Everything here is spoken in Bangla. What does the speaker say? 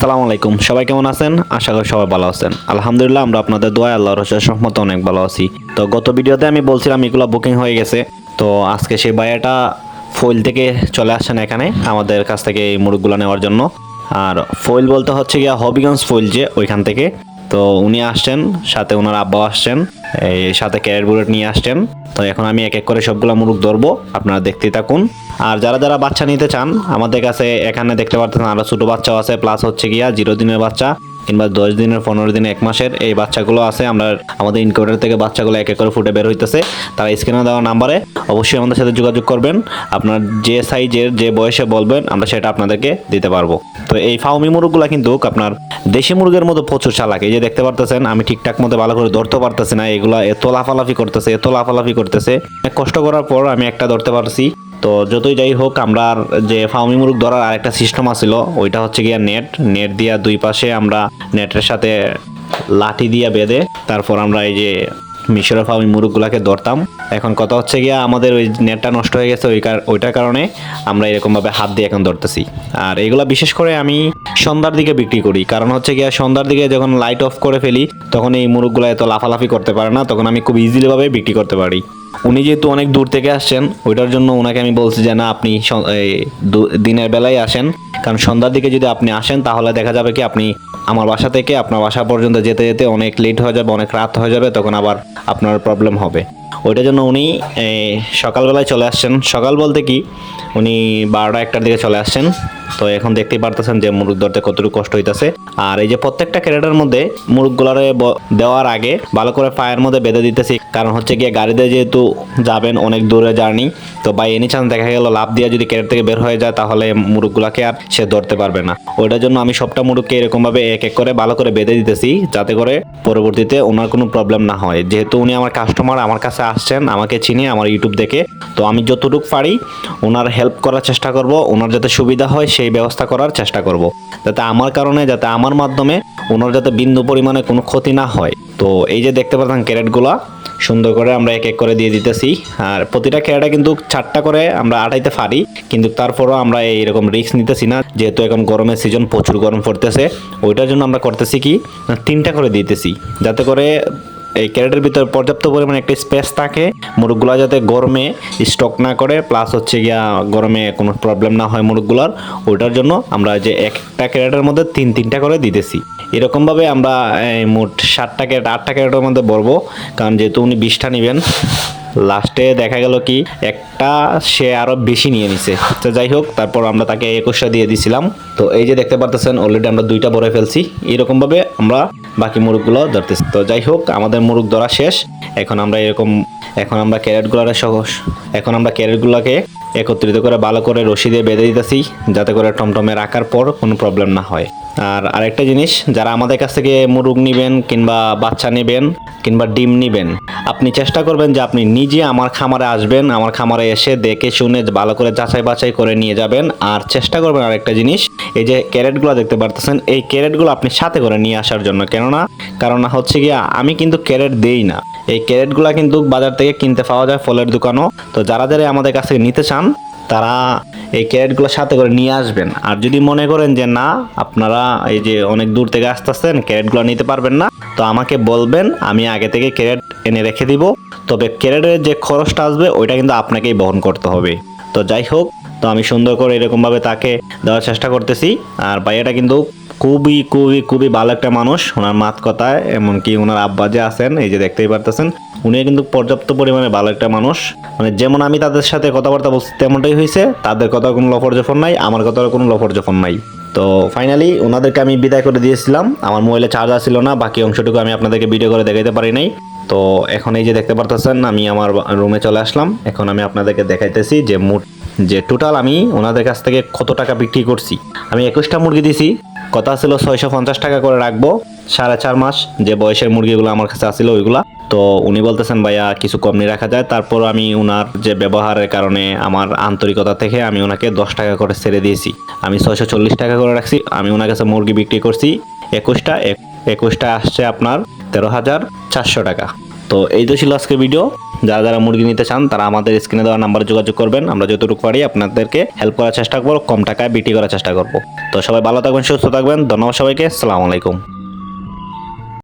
আসসালামু আলাইকুম। সবাই কেমন আছেন? আশা করি সবাই ভালো আছেন। আলহামদুলিল্লাহ, আমরা আপনাদের দোয়া আল্লাহর রসের সহমত অনেক ভালো আছি। তো গত ভিডিওতে আমি বলছিলাম, এগুলো বুকিং হয়ে গেছে। তো আজকে সেই ভাইয়াটা ফয়েল থেকে চলে আসছেন এখানে, আমাদের কাছ থেকে এই মুরগগুলো নেওয়ার জন্য। আর ফয়েল বলতে হচ্ছে গিয়া হবিগঞ্জ ফয়েল যে, ওইখান থেকে। তো উনি আসছেন, সাথে ওনার আব্বাও আসছেন। এই সাথে ক্যারেট বুলেট নিয়ে আসছেন। তো এখন আমি এক এক করে সবগুলো মুরগ ধরবো, আপনারা দেখতে থাকুন। আর যারা যারা বাচ্চা নিতে চান, আমাদের কাছে এখানে দেখতে পারতেছেন আরও ছোটো বাচ্চাও আছে প্লাস হচ্ছে গিয়া জিরো দিনের বাচ্চা। কিংবা দশ দিনের, পনেরো দিন এক মাসের এই বাচ্চাগুলো আছে, আমরা আমাদের ইনকিউবেটর থেকে বাচ্চাগুলো এক এক করে ফুটে বের হইতেছে। তারা স্ক্রিনে দেওয়া নাম্বারে অবশ্যই আমাদের সাথে যোগাযোগ করবেন। আপনার যে সাইজের যে বয়সে বলবেন, আমরা সেটা আপনাদেরকে দিতে পারব। তো এই ফাউমি মুরগগুলো কিন্তু আপনার দেশি মুরগের মতো প্রচুর চালাক। এই যে দেখতে পারতেছেন, আমি ঠিকঠাক মতো ভালো করে ধরতে পারতেছি না। এগুলো এত লাফালাফি করতেছে, এত লাফালাফি করতেছে। কষ্ট করার পর আমি একটা ধরতে পারছি। তো যতই যাই হোক, আমরা যে ফাউমি মুরগ ধরার আরেকটা সিস্টেম আছিল, ওইটা হচ্ছে গিয়া নেট নেট দিয়া দুই পাশে আমরা নেটের সাথে লাঠি দিয়া বেঁধে তারপর আমরা এই যে মিশরের ফাউমি মুরগগুলাকে ধরতাম। এখন কথা হচ্ছে গিয়া আমাদের ওই নেটটা নষ্ট হয়ে গেছে ওই ওইটার কারণে আমরা এরকমভাবে হাত দিয়ে এখন ধরতেছি। আর এগুলা বিশেষ করে আমি সন্ধ্যার দিকে বিক্রি করি। কারণ হচ্ছে গিয়া সন্ধ্যার দিকে যখন লাইট অফ করে ফেলি, তখন এই মুরগগুলো এত লাফালাফি করতে পারে না, তখন আমি খুব ইজিলিভাবে বিক্রি করতে পারি। উনি যেহেতু অনেক দূর থেকে আসছেন, ওইটার জন্য ওনাকে আমি বলছি যে, না, আপনি দিনের বেলায় আসেন। কারণ সন্ধ্যার দিকে যদি আপনি আসেন, তাহলে দেখা যাবে কি, আপনি আমার বাসা থেকে আপনার বাসা পর্যন্ত যেতে যেতে অনেক লেট হয়ে যাবে, অনেক রাত হয়ে যাবে, তখন আবার আপনার প্রবলেম হবে। ওইটার জন্য উনি সকালবেলায় চলে আসছেন। সকাল বলতে কি, উনি বারোটা একটার দিকে চলে আসছেন। তো এখন দেখতেই পারতেছেন যে মুরগ ধরতে কতটুকু কষ্ট হইতাছে। আর এই যে প্রত্যেকটা ক্যারেটের মধ্যে মুরগগুলারে দেওয়ার আগে ভালো করে পায়ের মধ্যে বেঁধে দিতেছি। কারণ হচ্ছে গিয়ে গাড়িতে যেহেতু যাবেন অনেক দূরে জার্নি, তো বাই এনি চান্স দেখা গেল লাভ দিয়ে যদি ক্যারেট থেকে বের হয়ে যায়, তাহলে মুরগগুলাকে আর সে ধরতে পারবে না। ওইটার জন্য আমি সবটা মুরগকে এরকমভাবে এক এক করে ভালো করে বেঁধে দিতেছি, যাতে করে পরবর্তীতে ওনার কোনো প্রবলেম না হয়। যেহেতু উনি আমার কাস্টমার আমার কাছে আসছেন, আমাকে চিনি, আমার ইউটিউব দেখে। তো আমি যতটুকু পারি ওনার হেল্প করার চেষ্টা করব, ওনার যাতে সুবিধা হয় সেই ব্যবস্থা করার চেষ্টা করব। যাতে আমার কারণে, যাতে আমার মাধ্যমে ওনার যাতে বিন্দু পরিমাণে কোনো ক্ষতি না হয়। তো এই যে দেখতে পাচ্ছেন ক্যারেটগুলা, সুন্দর করে আমরা এক এক করে দিয়ে দিতেছি। আর প্রতিটা ক্যারেটে কিন্তু চারটা করে আমরা আটাইতে পারি, কিন্তু তারপরও আমরা এইরকম রিস্ক নিতেছি না, যেহেতু এখন গরমের সিজন প্রচুর গরম পড়তেছে। ওইটার জন্য আমরা করতেছি কি, তিনটা করে দিতেছি, যাতে করে এই ক্যারেটের ভিতরে পর্যাপ্ত পরিমাণে একটা স্পেস থাকে। মুরগুলা যাতে গরমে স্টক না করে প্লাস হচ্ছে গিয়া গরমে কোনো প্রবলেম না হয় মুরগুলার ওইটার জন্য আমরা যে একটা ক্যারেটের মধ্যে তিন, তিনটা করে দিতেছি। এরকমভাবে আমরা মোট সাতটা ক্যারেট, আটটা ক্যারেটের মধ্যে বলব কারণ যেহেতু উনি বিশটা নেবেন লাস্টে দেখা গেল কি, একটা সে আরও বেশি নিয়ে নিছে। তো যাই হোক, তারপর আমরা তাকে একুশটা দিয়ে দিছিলাম। তো এই যে দেখতে পারতেছেন অলরেডি আমরা দুইটা ভরে ফেলছি। এরকম ভাবে আমরা বাকি মুরগগুলো ধরতেছি। তো যাই হোক, আমাদের মুরগ ধরা শেষ। এখন আমরা এরকম, এখন আমরা ক্যারেটগুলোরে সহ, এখন আমরা ক্যারেটগুলোকে একত্রিত করে ভালো করে রশি দিয়ে বেঁধে দিতেছি, যাতে করে টমটমের রাখার পর কোনো প্রবলেম না হয়। আর আরেকটা জিনিস, যারা আমাদের কাছ থেকে মুরগ নেবেন কিংবা বাচ্চা নেবেন কিংবা ডিম নেবেন, আপনি চেষ্টা করবেন যে আপনি নিজে আমার খামারে আসবেন, আমার খামারে এসে দেখে শুনে ভালো করে যাচাই বাছাই করে নিয়ে যাবেন। আর চেষ্টা করবেন আরেকটা জিনিস, এই যে ক্যারেটগুলো দেখতে পারতেছেন, এই ক্যারেটগুলো আপনি সাথে করে নিয়ে আসার জন্য। কেননা, কারণ হচ্ছে গিয়া, আমি কিন্তু ক্যারেট দেই না। এই ক্যারেটগুলো কিন্তু বাজার থেকে কিনতে পাওয়া যায় ফলের দোকানও। তো যারা যারা আমাদের কাছ থেকে নিতে চান তারা এই ক্যারেটগুলো সাথে করে নিয়ে আসবেন। আর যদি মনে করেন যে না, আপনারা এই যে অনেক দূর থেকে আসতেছেন, ক্যারেটগুলো নিতে পারবেন না, তো আমাকে বলবেন, আমি আগে থেকে ক্যারেট এনে রেখে দিব। তবে ক্যারেটের যে খরচটা আসবে, ওইটা কিন্তু আপনাকেই বহন করতে হবে। তো যাই হোক, তো আমি সুন্দর করে এরকমভাবে তাকে দেওয়ার চেষ্টা করতেছি। আর ভাইয়াটা কিন্তু খুবই খুবই খুবই ভালো একটা মানুষ। ওনার মাত কথায়, এমনকি ওনার আব্বা যে আছেন, এই যে দেখতেই পারতেছেন, উনি কিন্তু পর্যাপ্ত পরিমাণে ভালো একটা মানুষ। মানে যেমন আমি তাদের সাথে কথাবার্তা বলছি, তেমনটাই হয়েছে। তাদের কথা কোনো লফর জফর নাই, আমার কথার কোনো লফর জফর নাই। তো ফাইনালি ওনাদেরকে আমি বিদায় করে দিয়েছিলাম। আমার মোবাইলে চার্জার ছিল না, বাকি অংশটুকু আমি আপনাদেরকে ভিডিও করে দেখাইতে পারি নাই। তো এখন এই যে দেখতে পারতেছেন, আমি আমার রুমে চলে আসলাম। এখন আমি আপনাদেরকে দেখাইতেছি যে মোট যে টোটাল আমি ওনাদের কাছ থেকে কত টাকা বিক্রি করছি। আমি একুশটা মুরগি দিছি। কথা ছিল ছয়শো পঞ্চাশ টাকা করে রাখব, সাড়ে চার মাস যে বয়সের মুরগিগুলো আমার কাছে আসছিল ওইগুলা। তো উনি বলতেছেন, ভাইয়া, কিছু কম নিয়ে রাখা যায়। তারপর আমি ওনার যে ব্যবহারের কারণে আমার আন্তরিকতা থেকে আমি ওনাকে দশ টাকা করে ছেড়ে দিয়েছি। আমি ছয়শো চল্লিশ টাকা করে রাখছি। আমি ওনার কাছে মুরগি বিক্রি করছি একুশটা এক- একুশটা আসছে আপনার তেরো হাজার চারশো টাকা। তো এই তো ছিল আজকের ভিডিও যারা যারা মুরগি নিতে চান, তারা আমাদের স্ক্রিনে দেওয়া নাম্বারে যোগাযোগ করবেন। আমরা যতটুকু পারি আপনাদেরকে হেল্প করার চেষ্টা করব, কম টাকায় বিক্রি করার চেষ্টা করব। তো সবাই ভালো থাকবেন, সুস্থ থাকবেন। ধন্যবাদ সবাইকে। সালাম আলাইকুম।